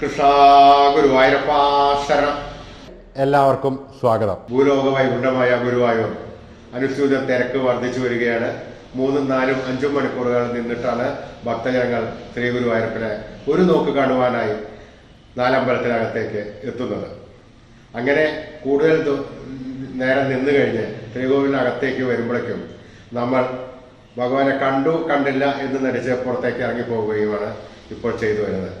കൃഷ്ണ എല്ലാവർക്കും സ്വാഗതം. ഭൂലോക വൈകുണ്ഠമായ ഗുരുവായൂർ അനുസൂച തിരക്ക് വർദ്ധിച്ചു വരികയാണ്. മൂന്നും നാലും അഞ്ചും മണിക്കൂറുകൾ നിന്നിട്ടാണ് ഭക്തജനങ്ങൾ ശ്രീ ഗുരുവായൂരപ്പനെ ഒരു നോക്ക് കാണുവാനായി നാലമ്പലത്തിനകത്തേക്ക് എത്തുന്നത്. അങ്ങനെ കൂടുതൽ നേരം നിന്നു കഴിഞ്ഞ് ശ്രീകോവിലിനകത്തേക്ക് വരുമ്പോഴേക്കും നമ്മൾ ഭഗവാനെ കണ്ടു കണ്ടില്ല എന്ന് നടിച്ച് പുറത്തേക്ക് ഇറങ്ങി പോവുകയുമാണ് ഇപ്പോൾ ചെയ്തു വരുന്നത്.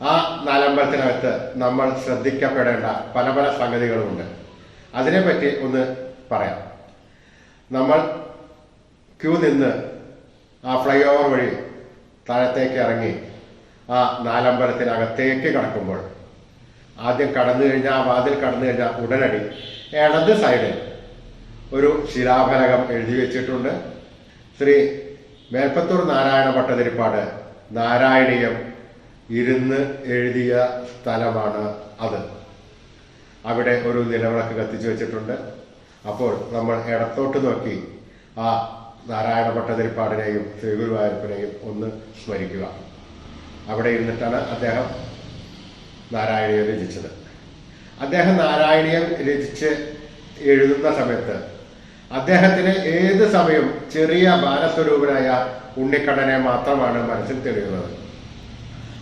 ആ നാലമ്പലത്തിനകത്ത് നമ്മൾ ശ്രദ്ധിക്കപ്പെടേണ്ട പല പല സംഗതികളുമുണ്ട്. അതിനെപ്പറ്റി ഒന്ന് പറയാം. നമ്മൾ ക്യൂ നിന്ന് ആ ഫ്ലൈ ഓവർ വഴി താഴത്തേക്ക് ഇറങ്ങി ആ നാലമ്പലത്തിനകത്തേക്ക് കടക്കുമ്പോൾ ആദ്യം കടന്നു കഴിഞ്ഞാൽ ആ വാതിൽ കടന്നു കഴിഞ്ഞാൽ ഉടനടി ഇടത് സൈഡിൽ ഒരു ശിലാഫലകം എഴുതി വെച്ചിട്ടുണ്ട്. ശ്രീ മേൽപ്പത്തൂർ നാരായണ ഭട്ടതിരിപ്പാട് നാരായണീയം ഇരുന്ന് എഴുതിയ സ്ഥലമാണ് അത്. അവിടെ ഒരു നിലവിളക്ക് കത്തിച്ചു വെച്ചിട്ടുണ്ട്. അപ്പോൾ നമ്മൾ ഇടത്തോട്ട് നോക്കി ആ നാരായണ ഭട്ടതിരിപ്പാടിനെയും ശ്രീ ഗുരുവായൂരപ്പനെയും ഒന്ന് സ്മരിക്കുക. അവിടെ ഇരുന്നിട്ടാണ് അദ്ദേഹം നാരായണീയം രചിച്ചത്. അദ്ദേഹം നാരായണീയം രചിച്ച് എഴുതുന്ന സമയത്ത് അദ്ദേഹത്തിന് ഏത് സമയം ചെറിയ ബാലസ്വരൂപനായ ഉണ്ണിക്കണ്ണനെ മാത്രമാണ് മനസ്സിൽ തെളിയുന്നത്.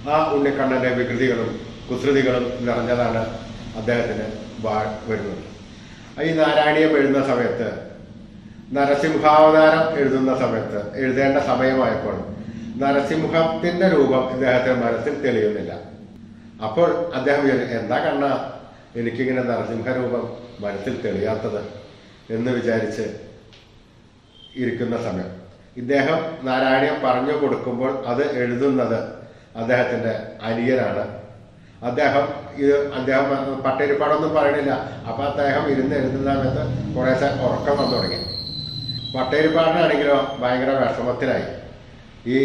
ആ ഉണ്ണിക്കണ്ണന്റെ വികൃതികളും കുസൃതികളും നിറഞ്ഞതാണ് അദ്ദേഹത്തിന് വരുന്നത്. ഈ നാരായണീയം എഴുതുന്ന സമയത്ത് നരസിംഹാവതാരം എഴുതുന്ന സമയത്ത് എഴുതേണ്ട സമയമായപ്പോൾ നരസിംഹത്തിന്റെ രൂപം ഇദ്ദേഹത്തെ മനസ്സിൽ തെളിയുന്നില്ല. അപ്പോൾ അദ്ദേഹം എന്താ കണ്ണ? എനിക്കിങ്ങനെ നരസിംഹ രൂപം മനസ്സിൽ തെളിയാത്തത് എന്ന് വിചാരിച്ച് ഇരിക്കുന്ന സമയം. ഇദ്ദേഹം നാരായണീയം പറഞ്ഞു കൊടുക്കുമ്പോൾ അത് എഴുതുന്നത് അദ്ദേഹത്തിന്റെ അനിയനാണ്. അദ്ദേഹം ഇത് അദ്ദേഹം പട്ടിരിപ്പാടൊന്നും പറയണില്ല. അപ്പൊ അദ്ദേഹം ഇരുന്ന് എഴുതുന്ന സമയത്ത് കുറേശ്ശെ ഉറക്കം വന്നു തുടങ്ങി. പട്ടേരിപ്പാടിനാണെങ്കിലോ ഭയങ്കര വിഷമത്തിലായി. ഈ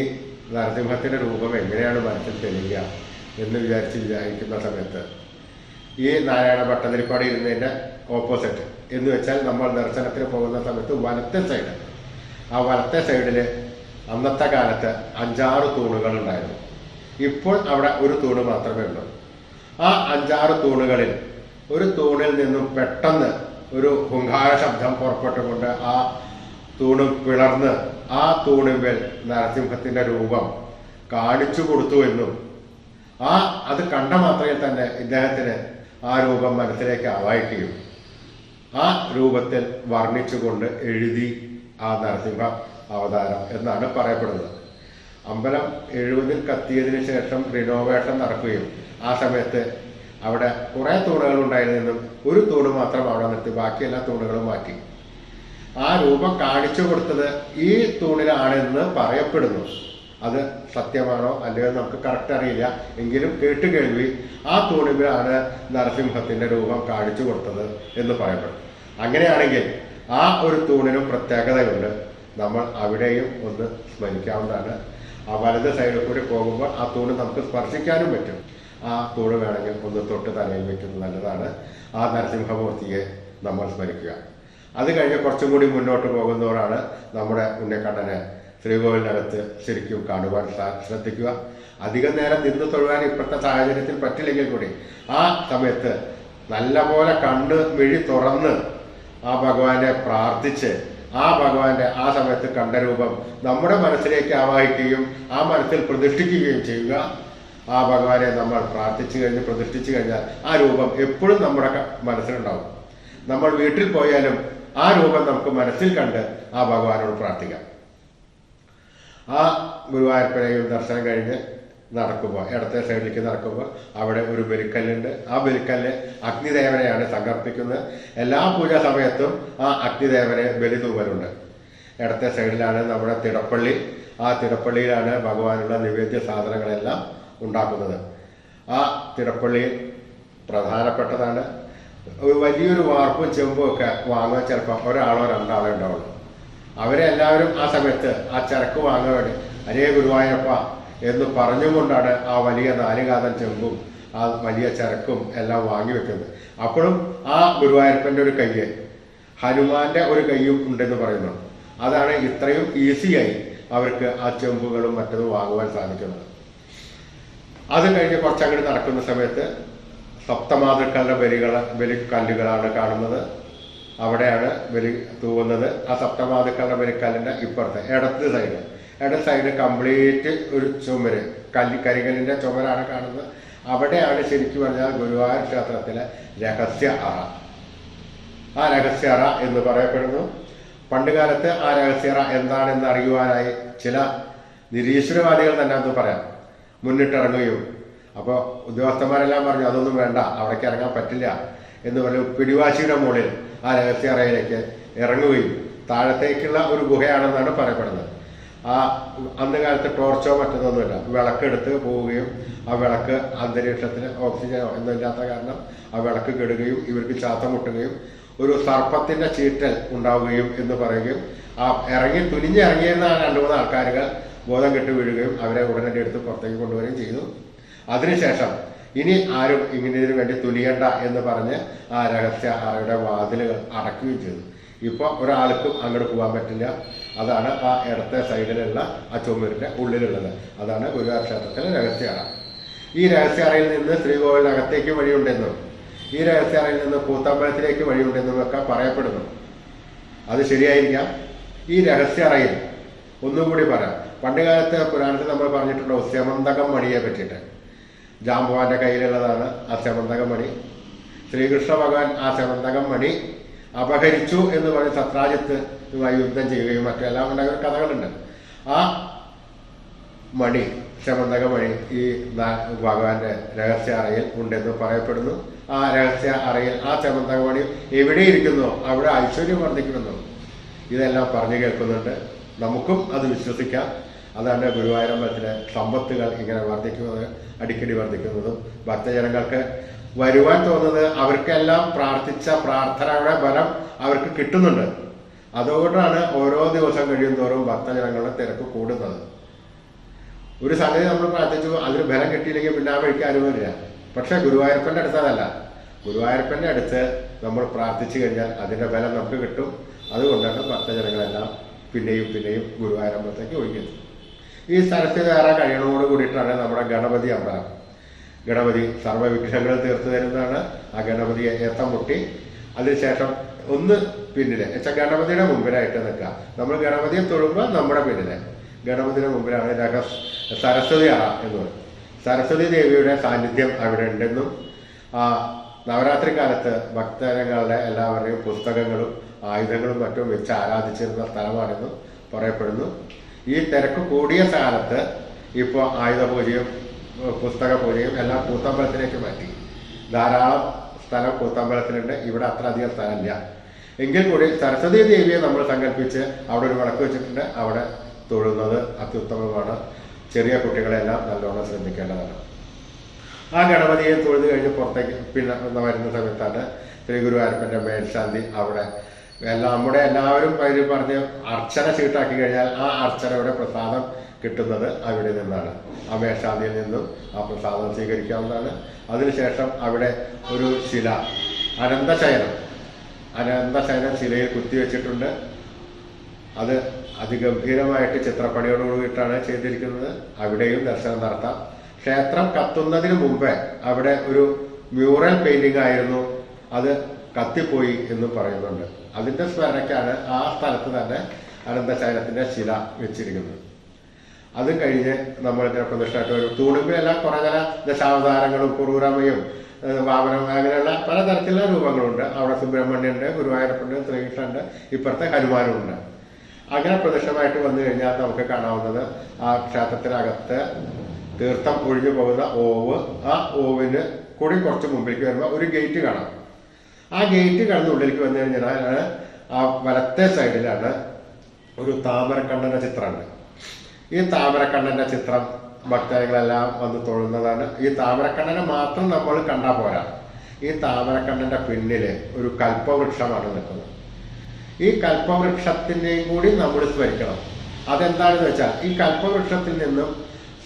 നരസിംഹത്തിന്റെ രൂപം എങ്ങനെയാണ് മനസ്സിൽ തെളിയുക എന്ന് വിചാരിച്ച് വിചാരിക്കുന്ന സമയത്ത് ഈ നാരായണ ഭട്ടതിരിപ്പാട് ഇരുന്നതിന്റെ ഓപ്പോസിറ്റ് എന്ന് വെച്ചാൽ നമ്മൾ ദർശനത്തിന് പോകുന്ന സമയത്ത് വലത്തെ സൈഡ്. ആ വലത്തെ സൈഡിൽ അന്നത്തെ കാലത്ത് അഞ്ചാറ് തൂണുകൾ ഉണ്ടായിരുന്നു. ഇപ്പോൾ അവിടെ ഒരു തൂണ് മാത്രമേ ഉള്ളൂ. ആ അഞ്ചാറ് തൂണുകളിൽ ഒരു തൂണിൽ നിന്നും പെട്ടെന്ന് ഒരു ഹുങ്കാര ശബ്ദം പുറപ്പെട്ടുകൊണ്ട് ആ തൂണ് പിളർന്ന് ആ തൂണിന്മേൽ നരസിംഹത്തിന്റെ രൂപം കാണിച്ചു കൊടുത്തു എന്നും ആ അത് കണ്ട മാത്രമേ തന്നെ ഇദ്ദേഹത്തിന് ആ രൂപം മനസ്സിലേക്ക് ആവാഹിക്കുകയും ആ രൂപത്തിൽ വർണിച്ചുകൊണ്ട് എഴുതി ആ നരസിംഹ അവതാരം എന്നാണ് പറയപ്പെടുന്നത്. അമ്പലം എഴുപതിൽ കത്തിയതിനു ശേഷം റിനോവേഷൻ നടക്കുകയും ആ സമയത്ത് അവിടെ കുറേ തൂണുകൾ ഉണ്ടായിരുന്നെന്നും ഒരു തൂണ് മാത്രം അവിടെ നിർത്തി ബാക്കി എല്ലാ തൂണുകളും മാറ്റി. ആ രൂപം കാണിച്ചു കൊടുത്തത് ഈ തൂണിലാണെന്ന് പറയപ്പെടുന്നു. അത് സത്യമാണോ അല്ലയോ നമുക്ക് കറക്റ്റ് അറിയില്ല. എങ്കിലും കേട്ട് കേൾവി ആ തൂണിലാണ് നരസിംഹത്തിന്റെ രൂപം കാണിച്ചു കൊടുത്തത് എന്ന് പറയപ്പെടും അങ്ങനെയാണെങ്കിൽ ആ ഒരു തൂണിനും പ്രത്യേകതയുണ്ട്. നമ്മൾ അവിടെയും ഒന്ന് സ്മരിക്കാവുന്നതാണ്. ആ വലത് സൈഡിൽ കൂടി പോകുമ്പോൾ ആ തൂണ് നമുക്ക് സ്പർശിക്കാനും പറ്റും. ആ തൂണ് വേണമെങ്കിൽ ഒന്ന് തൊട്ട് തലയിൽ വെക്കുന്നത് നല്ലതാണ്. ആ നരസിംഹമൂർത്തിയെ നമ്മൾ സ്മരിക്കുക. അത് കഴിഞ്ഞ് കുറച്ചും കൂടി മുന്നോട്ട് പോകുന്നവരാണ് നമ്മുടെ ഉണ്ണിക്കണ്ണനെ ശ്രീകോവിലിനകത്ത് ശരിക്കും കാണുവാൻ ശ്രദ്ധിക്കുക. അധികം നേരം നിന്ന് തൊഴുവാൻ ഇപ്പോഴത്തെ സാഹചര്യത്തിൽ പറ്റില്ലെങ്കിൽ കൂടി ആ സമയത്ത് നല്ലപോലെ കണ്ണ് മിഴി തുറന്ന് ആ ഭഗവാനെ പ്രാർത്ഥിച്ച് ആ ഭഗവാന്റെ ആ സമയത്ത് കണ്ട രൂപം നമ്മുടെ മനസ്സിലേക്ക് ആവാഹിക്കുകയും ആ മനസ്സിൽ പ്രതിഷ്ഠിക്കുകയും ചെയ്യുക. ആ ഭഗവാനെ നമ്മൾ പ്രാർത്ഥിച്ചു കഴിഞ്ഞ് പ്രതിഷ്ഠിച്ചു കഴിഞ്ഞാൽ ആ രൂപം എപ്പോഴും നമ്മുടെ മനസ്സിലുണ്ടാവും. നമ്മൾ വീട്ടിൽ പോയാലും ആ രൂപം നമുക്ക് മനസ്സിൽ കണ്ട് ആ ഭഗവാനോട് പ്രാർത്ഥിക്കാം. ആ ഗുരുവായൂരപ്പനെയും ദർശനം കഴിഞ്ഞ് നടക്കുമ്പോൾ ഇടത്തെ സൈഡിലേക്ക് നടക്കുമ്പോൾ അവിടെ ഒരു ബലിക്കല്ലുണ്ട്. ആ ബലിക്കല്ല് അഗ്നിദേവനെയാണ് സങ്കല്പിക്കുന്നത് എല്ലാ പൂജാ സമയത്തും ആ അഗ്നിദേവനെ ബലി തൂവലുണ്ട് ഇടത്തെ സൈഡിലാണ് നമ്മുടെ തിടപ്പള്ളി. ആ തിടപ്പള്ളിയിലാണ് ഭഗവാനുള്ള നിവേദ്യ സാധനങ്ങളെല്ലാം ഉണ്ടാക്കുന്നത്. ആ തിടപ്പള്ളിയിൽ പ്രധാനപ്പെട്ടതാണ്. ഒരു വലിയൊരു വാർപ്പും ചെമ്പും ഒക്കെ വാങ്ങാൻ ചിലപ്പോൾ ഒരാളോ രണ്ടാളോ ഉണ്ടാവുള്ളൂ. അവരെ എല്ലാവരും ആ സമയത്ത് ആ ചരക്ക് വാങ്ങാൻ വേണ്ടി അരേ ഗുരുവായൂരപ്പ എന്ന് പറഞ്ഞുകൊണ്ടാണ് ആ വലിയ നാലുകാതൻ ചെമ്പും ആ വലിയ ചരക്കും എല്ലാം വാങ്ങി വെക്കുന്നത് അപ്പോഴും ആ ഗുരുവായൂരപ്പന്റെ ഒരു കയ്യ് ഹനുമാന്റെ ഒരു കയ്യും ഉണ്ടെന്ന് പറയുന്നു. അതാണ് ഇത്രയും ഈസിയായി അവർക്ക് ആ ചെമ്പുകളും മറ്റതും വാങ്ങുവാൻ സാധിക്കുന്നത് അത് കഴിഞ്ഞ് കുറച്ചങ്ങോട്ട് നടക്കുന്ന സമയത്ത് സപ്തമാതൃക്കളുടെ ബലികൾ കല്ലുകളാണ് കാണുന്നത്. അവിടെയാണ് ബലി തൂവുന്നത്. ആ സപ്തമാതൃക്കളുടെ ബലിക്കല്ലിന്റെ ഇപ്പുറത്തെ ഇടത്ത് സൈഡ്. ഇട സൈഡ് കംപ്ലീറ്റ് ഒരു ചുമര്. കല്ലി കരികല്ലിന്റെ ചുമരാണ് കാണുന്നത്. അവിടെയാണ് ശരിക്കും പറഞ്ഞാൽ ഗുരുവായൂർ ക്ഷേത്രത്തിലെ രഹസ്യ അറ. ആ രഹസ്യ അറ എന്ന് പറയപ്പെടുന്നു. പണ്ടുകാലത്ത് ആ രഹസ്യ അറ എന്താണെന്ന് അറിയുവാനായി ചില നിരീശ്വരവാദികൾ തന്നെ അത് പറയാം. മുന്നിട്ടിറങ്ങുകയും. അപ്പോൾ ഉദ്യോഗസ്ഥന്മാരെല്ലാം പറഞ്ഞു അതൊന്നും വേണ്ട അവിടേക്ക് ഇറങ്ങാൻ പറ്റില്ല. എന്ന് പറഞ്ഞു പിടിവാശിയുടെ മുകളിൽ ആ രഹസ്യ അറയിലേക്ക് ഇറങ്ങുകയും താഴത്തേക്കുള്ള ഒരു ഗുഹയാണെന്നാണ് പറയപ്പെടുന്നത്. ആ അന്ന് കാലത്ത് ടോർച്ചോ മറ്റൊന്നൊന്നുമില്ല വിളക്കെടുത്ത് പോവുകയും ആ വിളക്ക് അന്തരീക്ഷത്തിന് ഓക്സിജൻ ഒന്നുമില്ലാത്ത കാരണം ആ വിളക്ക് കെടുകയും ഇവർക്ക് ചാത്ത മുട്ടുകയും ഒരു സർപ്പത്തിന്റെ ചീറ്റൽ ഉണ്ടാവുകയും എന്ന് പറയുകയും ആ ഇറങ്ങി തുനിഞ്ഞിറങ്ങിയിരുന്ന രണ്ടു മൂന്ന് ആൾക്കാരുകൾ ബോധം കെട്ട് വീഴുകയും അവരെ ഉടനടി എടുത്ത് പുറത്തേക്ക് കൊണ്ടുവരികയും ചെയ്തു. അതിനുശേഷം ഇനി ആരും ഇങ്ങനെതിനു വേണ്ടി തുനിയണ്ട എന്ന് പറഞ്ഞ് ആ രഹസ്യ അറയുടെ വാതിലുകൾ അടക്കുകയും ചെയ്തു. ഇപ്പോൾ ഒരാൾക്കും അങ്ങോട്ട് പോകാൻ പറ്റില്ല. അതാണ് ആ ഇടത്തെ സൈഡിലുള്ള ആ ചുമരിന്റെ ഉള്ളിലുള്ളത്. അതാണ് ഗുരുവായൂർ ക്ഷേത്രത്തിലെ രഹസ്യ ഈ രഹസ്യാറയിൽ നിന്ന് ശ്രീകോവിലിനകത്തേക്ക് വഴിയുണ്ടെന്നും ഈ രഹസ്യാറയിൽ നിന്ന് കൂത്തമ്പലത്തിലേക്ക് വഴിയുണ്ടെന്നും ഒക്കെ പറയപ്പെടുന്നു. അത് ശരിയായിരിക്കാം. ഈ രഹസ്യറയിൽ ഒന്നുകൂടി പറയാം. പണ്ടുകാലത്ത് പുരാണത്തിൽ നമ്മൾ പറഞ്ഞിട്ടുണ്ടോ സ്യമന്തകം മണിയെ പറ്റിയിട്ട്. ജാംബുവാന്റെ കയ്യിലുള്ളതാണ് ആ സ്യമന്തകം മണി ശ്രീകൃഷ്ണ ഭഗവാൻ ആ സ്യമന്തകം മണി അപഹരിച്ചു എന്ന് പറഞ്ഞ് സത്രാജിത്തുമായി യുദ്ധം ചെയ്യുകയും മറ്റെല്ലാം ഉണ്ടാകുന്ന കഥകളുണ്ട്. ആ മണി ശമന്തക മണി ഈ ഭഗവാന്റെ രഹസ്യ അറയിൽ ഉണ്ടെന്ന് പറയപ്പെടുന്നു. ആ രഹസ്യ അറയിൽ ആ ശമന്തക മണി എവിടെ ഇരിക്കുന്നു? അവിടെ ഐശ്വര്യം വർദ്ധിക്കുന്നു ഇതെല്ലാം പറഞ്ഞു കേൾക്കുന്നുണ്ട്. നമുക്കും അത് വിശ്വസിക്കാം. അതാണ് ഗുരുവായൂരമ്പലത്തിലെ സമ്പത്തുകൾ ഇങ്ങനെ വർദ്ധിക്കുന്നത് അടിക്കടി വർദ്ധിക്കുന്നതും. ഭക്തജനങ്ങൾക്ക് വരുവാൻ തോന്നുന്നത് അവർക്കെല്ലാം പ്രാർത്ഥിച്ച പ്രാർത്ഥനയുടെ ഫലം അവർക്ക് കിട്ടുന്നുണ്ട്. അതുകൊണ്ടാണ് ഓരോ ദിവസം കഴിയും തോറും ഭക്തജനങ്ങളുടെ തിരക്ക് കൂടുന്നത്. ഒരു സംഗതി നമ്മൾ പ്രാർത്ഥിച്ചു അതിന് ബലം കിട്ടിയില്ലെങ്കിൽ പിന്നെ ആ വഴിക്ക് അനുഭവമില്ല പക്ഷെ ഗുരുവായൂരപ്പന്റെ അടുത്ത് അതല്ല ഗുരുവായൂരപ്പന്റെ അടുത്ത് നമ്മൾ പ്രാർത്ഥിച്ചു കഴിഞ്ഞാൽ അതിന്റെ ബലം നമുക്ക് കിട്ടും. അതുകൊണ്ടാണ് ഭക്തജനങ്ങളെല്ലാം പിന്നെയും പിന്നെയും ഗുരുവായൂരമ്പലത്തേക്ക് ഒഴുകിയത്. ഈ സ്ഥലത്ത് വേറെ കഴിയണോട് കൂടിയിട്ടാണ് നമ്മുടെ ഗണപതി അമ്പലം. ഗണപതി സർവവിഘ്നങ്ങൾ തീർത്തു തരുന്നതാണ് ആ ഗണപതിയെ ഏത്തം മുട്ടി അതിനുശേഷം ഒന്ന് പിന്നിൽ. ഗണപതിയുടെ മുമ്പിലായിട്ട് നിൽക്കുക. നമ്മൾ ഗണപതിയെ തൊഴുമ്പോൾ നമ്മുടെ പിന്നിൽ. ഗണപതിയുടെ മുമ്പിലാണ് രഹസ് സരസ്വതി അറ എന്ന് പറയും സരസ്വതി ദേവിയുടെ സാന്നിധ്യം അവിടെ ഉണ്ടെന്നും നവരാത്രി കാലത്ത് ഭക്തജനങ്ങളുടെ എല്ലാവരുടെയും പുസ്തകങ്ങളും ആയുധങ്ങളും മറ്റും വെച്ച് ആരാധിച്ചിരുന്ന സ്ഥലമാണെന്നും പറയപ്പെടുന്നു. ഈ തിരക്ക് കൂടിയ കാലത്ത് ഇപ്പോൾ ആയുധ പൂജയും പുസ്തക പൂജയും എല്ലാം കൂത്തമ്പലത്തിലേക്ക് മാറ്റി. ധാരാളം സ്ഥലം കൂത്തമ്പലത്തിലുണ്ട്. ഇവിടെ അത്ര അധികം സ്ഥലമില്ല. എങ്കിൽ കൂടി സരസ്വതി ദേവിയെ നമ്മൾ സങ്കല്പിച്ച് അവിടെ ഒരു വിളക്ക് വെച്ചിട്ടുണ്ട്. അവിടെ തൊഴുന്നത് അത്യുത്തമമാണ്. ചെറിയ കുട്ടികളെല്ലാം നല്ലോണം ശ്രദ്ധിക്കേണ്ടതാണ്. ആ ഗണപതിയെ തൊഴുത് കഴിഞ്ഞ് പുറത്തേക്ക് പിന്നെ വരുന്ന സമയത്താണ് ശ്രീ ഗുരുവായൂരപ്പന്റെ മേൽശാന്തി അവിടെ എല്ലാം നമ്മുടെ എല്ലാവരും പേര് പറഞ്ഞ് അർച്ചന ചീട്ടാക്കി കഴിഞ്ഞാൽ ആ അർച്ചനയുടെ പ്രസാദം കിട്ടുന്നത് അവിടെ നിന്നാണ്. ആ മേൽശാന്തിയിൽ നിന്നും ആ പ്രസാദം സ്വീകരിക്കാവുന്നതാണ്. അതിനുശേഷം അവിടെ ഒരു ശില അനന്തശയനം. അനന്തശയനം ശിലയിൽ കുത്തിവെച്ചിട്ടുണ്ട് അത് അതിഗംഭീരമായിട്ട് ചിത്രപ്പണിയോടുകൂടിയിട്ടാണ് ചെയ്തിരിക്കുന്നത്. അവിടെയും ദർശനം നടത്താം. ക്ഷേത്രം കത്തുന്നതിന് മുമ്പേ അവിടെ ഒരു മ്യൂറൽ പെയിന്റിംഗ് ആയിരുന്നു. അത് കത്തിപ്പോയി എന്ന് പറയുന്നുണ്ട്. അതിന്റെ സ്മരണയ്ക്കാണ് ആ സ്ഥലത്ത് തന്നെ അനന്തശയനത്തിന്റെ ശില വെച്ചിരിക്കുന്നത്. അത് കഴിഞ്ഞ് നമ്മൾ പ്രതിഷ്ഠയായിട്ട് വരും. തൂണുമ്പിലെല്ലാം കുറെ ചില ദശാവതാരങ്ങളും കുറൂരമ്മയും ഏഹ് വാമനം അങ്ങനെയുള്ള പലതരത്തിലുള്ള രൂപങ്ങളുണ്ട്. അവിടെ സുബ്രഹ്മണ്യുണ്ട് ഗുരുവായൂരപ്പുണ്ട് ശ്രീകൃഷ്ണനുണ്ട് ഇപ്പുറത്തെ ഹനുമാനുണ്ട് അങ്ങനെ പ്രദക്ഷിണമായിട്ട് വന്നു കഴിഞ്ഞാൽ നമുക്ക് കാണാവുന്നത് ആ ക്ഷേത്രത്തിനകത്ത് തീർത്ഥം ഒഴിഞ്ഞു പോകുന്ന ഓവ് ആ ഓവിന് കൂടി കുറച്ച് മുമ്പിലേക്ക് വരുമ്പോൾ ഒരു ഗേറ്റ് കാണാം. ആ ഗേറ്റ് കടന്ന് ഉള്ളിലേക്ക് വന്നു കഴിഞ്ഞാൽ ആ വലത്തെ സൈഡിലാണ് ഒരു താമരക്കണ്ണന്റെ ചിത്രമുണ്ട്. ഈ താമരക്കണ്ണന്റെ ചിത്രം ഭക്തജനങ്ങളെല്ലാം വന്ന് തൊഴുന്നതാണ്. ഈ താമരക്കണ്ണനെ മാത്രം നമ്മൾ കണ്ടാൽ പോരാ. ഈ താമരക്കണ്ണന്റെ പിന്നിൽ ഒരു കൽപ്പവൃക്ഷമാണ് നിൽക്കുന്നത്. ഈ കൽപ്പവൃക്ഷത്തിന്റെയും കൂടി നമ്മൾ സ്മരിക്കണം അതെന്താണെന്ന് വെച്ചാൽ ഈ കൽപ്പവൃക്ഷത്തിൽ നിന്നും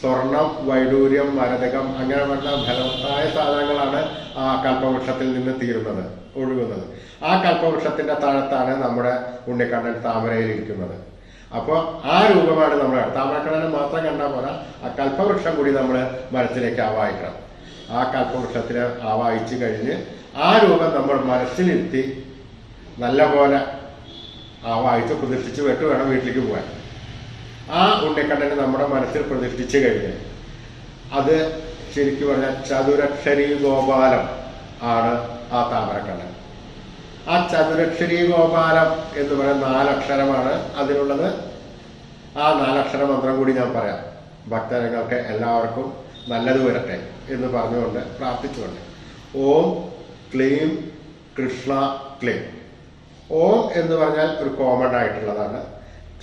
സ്വർണം വൈഡൂര്യം മരതകം അങ്ങനെ വരുന്ന ഫലവത്തായ സാധനങ്ങളാണ് ആ കൽപ്പവൃക്ഷത്തിൽ നിന്ന് തീരുന്നത് ഒഴുകുന്നത്. ആ കൽപ്പവൃക്ഷത്തിന്റെ താഴത്താണ് നമ്മുടെ ഉണ്ണിക്കണ്ണൻ താമരയിൽ ഇരിക്കുന്നത്. അപ്പോൾ ആ രൂപമാണ് നമ്മൾ താമരക്കണ്ണനെ മാത്രം കണ്ടാൽ പോരാ. ആ കൽപ്പവൃക്ഷം കൂടി നമ്മൾ മനസ്സിലേക്ക് ആവാഹിക്കണം. ആ കൽപ്പവൃക്ഷത്തിൽ ആവാഹിച്ച് കഴിഞ്ഞ് ആ രൂപം നമ്മൾ മനസ്സിലിരുത്തി നല്ല പോലെ ആവാഹിച്ച് പ്രതിഷ്ഠിച്ച് വിട്ട് വേണം വീട്ടിലേക്ക് പോകാൻ ആ ഉണ്ണിക്കണ്ണനെ നമ്മുടെ മനസ്സിൽ പ്രതിഷ്ഠിച്ച് കഴിഞ്ഞ് അത് ശരിക്കും പറഞ്ഞാൽ ചതുരക്ഷരി ഗോപാലം ആണ് ആ താമരക്കണ്ണൻ. ആ ചതുരക്ഷരി ഗോപാലം എന്ന് പറയുന്ന നാലക്ഷരമാണ് അതിനുള്ളത് ആ നാലക്ഷര മന്ത്രം കൂടി ഞാൻ പറയാം. ഭക്തജനങ്ങൾക്ക് എല്ലാവർക്കും നല്ലത് വരട്ടെ എന്ന് പറഞ്ഞുകൊണ്ട് പ്രാർത്ഥിച്ചുകൊണ്ട്. ഓം ക്ലീം കൃഷ്ണ ക്ലീം. ഓം എന്ന് പറഞ്ഞാൽ ഒരു കോമൺ ആയിട്ടുള്ളതാണ്.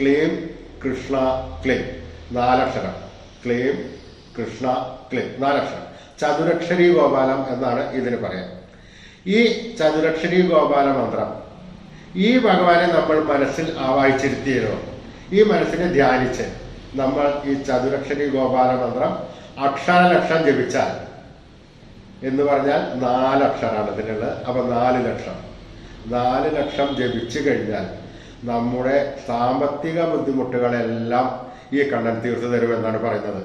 ക്ലീം കൃഷ്ണ ക്ലീം. നാലക്ഷരം. ക്ലീം കൃഷ്ണ ക്ലീം. നാലക്ഷരം. ചതുരക്ഷരി ഗോപാലം എന്നാണ് ഇതിന് പറയാം. ഈ ചതുരക്ഷരി ഗോപാല മന്ത്രം. ഈ ഭഗവാനെ നമ്മൾ മനസ്സിൽ ആവാഹിച്ചിരുത്തിയല്ലോ ഈ മനസ്സിനെ ധ്യാനിച്ച് നമ്മൾ ഈ ചതുരക്ഷരി ഗോപാല മന്ത്രം അക്ഷരലക്ഷം ജപിച്ചാൽ എന്ന് പറഞ്ഞാൽ നാലക്ഷരാണ് ഇതിനുള്ളത് അപ്പൊ നാല് ലക്ഷം. നാല് ലക്ഷം ജപിച്ചു കഴിഞ്ഞാൽ നമ്മുടെ സാമ്പത്തിക ബുദ്ധിമുട്ടുകളെല്ലാം ഈ കണ്ണൻ തീർത്തു തരുമെന്നാണ് പറയുന്നത്.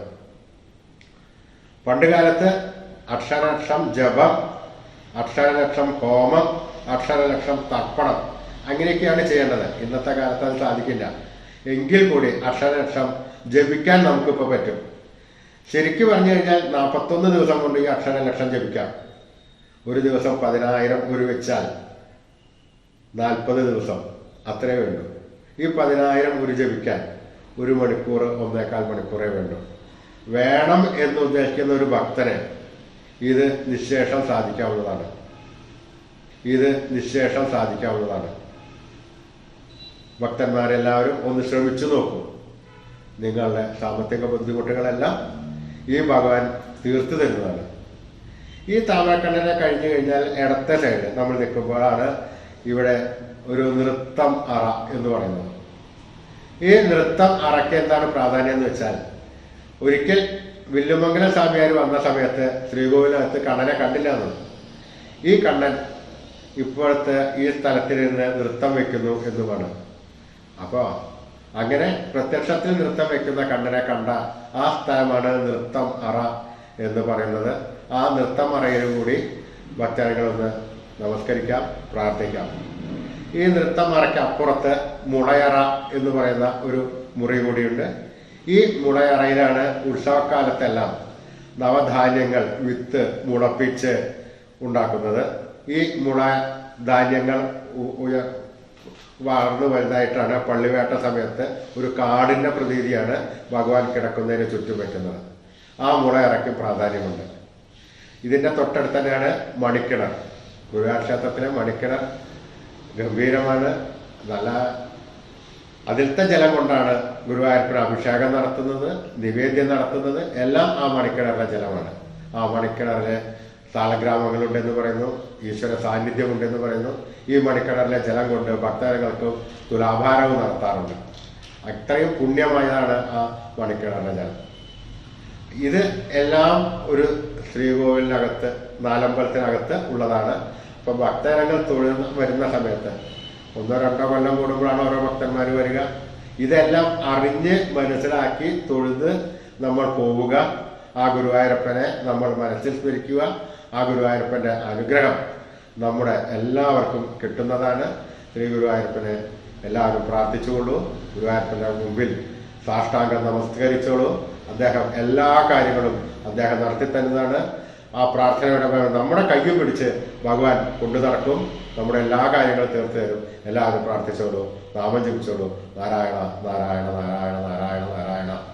പണ്ടുകാലത്ത് അക്ഷരാക്ഷം ജപം അക്ഷരലക്ഷം ഹോമം അക്ഷരലക്ഷം തർപ്പണം. അങ്ങനെയൊക്കെയാണ് ചെയ്യേണ്ടത്. ഇന്നത്തെ കാലത്ത് അത് സാധിക്കില്ല. എങ്കിൽ കൂടി അക്ഷരലക്ഷം ജപിക്കാൻ നമുക്കിപ്പോൾ പറ്റും. ശരിക്കും പറഞ്ഞു കഴിഞ്ഞാൽ നാൽപ്പത്തൊന്ന് ദിവസം കൊണ്ട് ഈ അക്ഷരലക്ഷം ജപിക്കാം. ഒരു ദിവസം പതിനായിരം ഒരു വെച്ചാൽ നാൽപ്പത് ദിവസം. അത്രേ വേണ്ടു. ഈ പതിനായിരം ഒരു ജപിക്കാൻ ഒരു മണിക്കൂർ ഒന്നേക്കാൽ മണിക്കൂറേ വേണ്ടു. വേണം എന്ന് ഉദ്ദേശിക്കുന്ന ഒരു ഭക്തന് ഇത് നിശേഷം സാധിക്കാവുന്നതാണ്. ഇത് നിശേഷം സാധിക്കാവുന്നതാണ്. ഭക്തന്മാരെല്ലാവരും ഒന്ന് ശ്രമിച്ചു നോക്കൂ. നിങ്ങളുടെ സാമ്പത്തിക ബുദ്ധിമുട്ടുകളെല്ലാം ഈ ഭഗവാൻ തീർത്തു തരുന്നതാണ്. ഈ താമരക്കണ്ണനെ കഴിഞ്ഞു കഴിഞ്ഞാൽ ഇടത്തെ സൈഡ് നമ്മൾ നിൽക്കുമ്പോഴാണ് ഇവിടെ ഒരു നൃത്തം അറ എന്ന് പറയുന്നത്. ഈ നൃത്തം അറയ്ക്ക് എന്താണ് പ്രാധാന്യം എന്ന് വെച്ചാൽ ഒരിക്കൽ വില്ലുമംഗലം സ്വാമിയാർ വന്ന സമയത്ത് ശ്രീകോവിലകത്ത് കണ്ണനെ കണ്ടില്ല എന്നത് ഈ കണ്ണൻ ഇപ്പോഴത്തെ ഈ സ്ഥലത്തിരുന്ന് നൃത്തം വെക്കുന്നു പറഞ്ഞു. അപ്പോൾ അങ്ങനെ പ്രത്യക്ഷത്തിൽ നൃത്തം വെക്കുന്ന കണ്ണനെ കണ്ട ആ സ്ഥലമാണ് നൃത്തം അറ എന്ന് പറയുന്നത്. ആ നൃത്തം അറയിലും കൂടി ഭക്തജനങ്ങളൊന്ന് നമസ്കരിക്കാം പ്രാർത്ഥിക്കാം. ഈ നൃത്തം അറയ്ക്ക് അപ്പുറത്ത് മുളയറ എന്ന് പറയുന്ന ഒരു മുറി കൂടിയുണ്ട്. ഈ മുളയറയിലാണ് ഉത്സവക്കാലത്തെല്ലാം നവധാന്യങ്ങൾ വിത്ത് മുളപ്പിച്ച് ഉണ്ടാക്കുന്നത്. ഈ മുള ധാന്യങ്ങൾ വളർന്നു വലുതായിട്ടാണ് പള്ളിവേട്ട സമയത്ത് ഒരു കാടിന്റെ പ്രതീതിയാണ് ഭഗവാൻ കിടക്കുന്നതിന് ചുറ്റും വയ്ക്കുന്നത് ആ മുള പ്രാധാന്യമുണ്ട്. ഇതിന്റെ തൊട്ടടുത്ത് തന്നെയാണ് മണിക്കിണർ. ഗുരുവായൂർ ക്ഷേത്രത്തിലെ മണിക്കിണർ ഗംഭീരമാണ്. നല്ല അതിലത്തെ ജലം കൊണ്ടാണ് ഗുരുവായൂരപ്പന് അഭിഷേകം നടത്തുന്നത് നിവേദ്യം നടത്തുന്നത് എല്ലാം ആ മണിക്കിണറിലെ ജലമാണ്. ആ മണിക്കിണറിലെ താളഗ്രാമങ്ങളുണ്ടെന്ന് പറയുന്നു ഈശ്വര സാന്നിധ്യമുണ്ടെന്ന് പറയുന്നു. ഈ മണിക്കിണറിലെ ജലം കൊണ്ട് ഭക്തജനങ്ങൾക്ക് തുലാഭാരവും നടത്താറുണ്ട്. അത്രയും പുണ്യമായതാണ് ആ മണിക്കിണറിലെ ജലം. ഇത് എല്ലാം ഒരു ശ്രീകോവിലിനകത്ത് നാലമ്പലത്തിനകത്ത് ഉള്ളതാണ്. അപ്പൊ ഭക്തജനങ്ങൾ തൊഴുന്ന വരുന്ന സമയത്ത് ഒന്നോ രണ്ടോ കൊല്ലം കൂടുമ്പോഴാണ് ഓരോ ഭക്തന്മാർ വരിക. ഇതെല്ലാം അറിഞ്ഞ് മനസ്സിലാക്കി തൊഴുത് നമ്മൾ പോവുക. ആ ഗുരുവായൂരപ്പനെ നമ്മൾ മനസ്സിൽ സ്മരിക്കുക. ആ ഗുരുവായൂരപ്പന്റെ അനുഗ്രഹം നമ്മുടെ എല്ലാവർക്കും കിട്ടുന്നതാണ്. ശ്രീ ഗുരുവായൂരപ്പനെ എല്ലാവരും പ്രാർത്ഥിച്ചുകൊള്ളൂ. ഗുരുവായൂരപ്പന്റെ മുമ്പിൽ സാഷ്ടാംഗം നമസ്കരിച്ചോളൂ. അദ്ദേഹം എല്ലാ കാര്യങ്ങളും അദ്ദേഹം നടത്തി തരുന്നതാണ് ആ പ്രാർത്ഥനയുടെ നമ്മുടെ കയ്യും പിടിച്ച് ഭഗവാൻ കൊണ്ടു നടക്കും. നമ്മുടെ എല്ലാ കാര്യങ്ങളും തീർത്ത് തരും. എല്ലാവരും പ്രാർത്ഥിച്ചോളൂ. നാമം ജപിച്ചോളൂ. നാരായണ നാരായണ നാരായണ നാരായണ നാരായണ.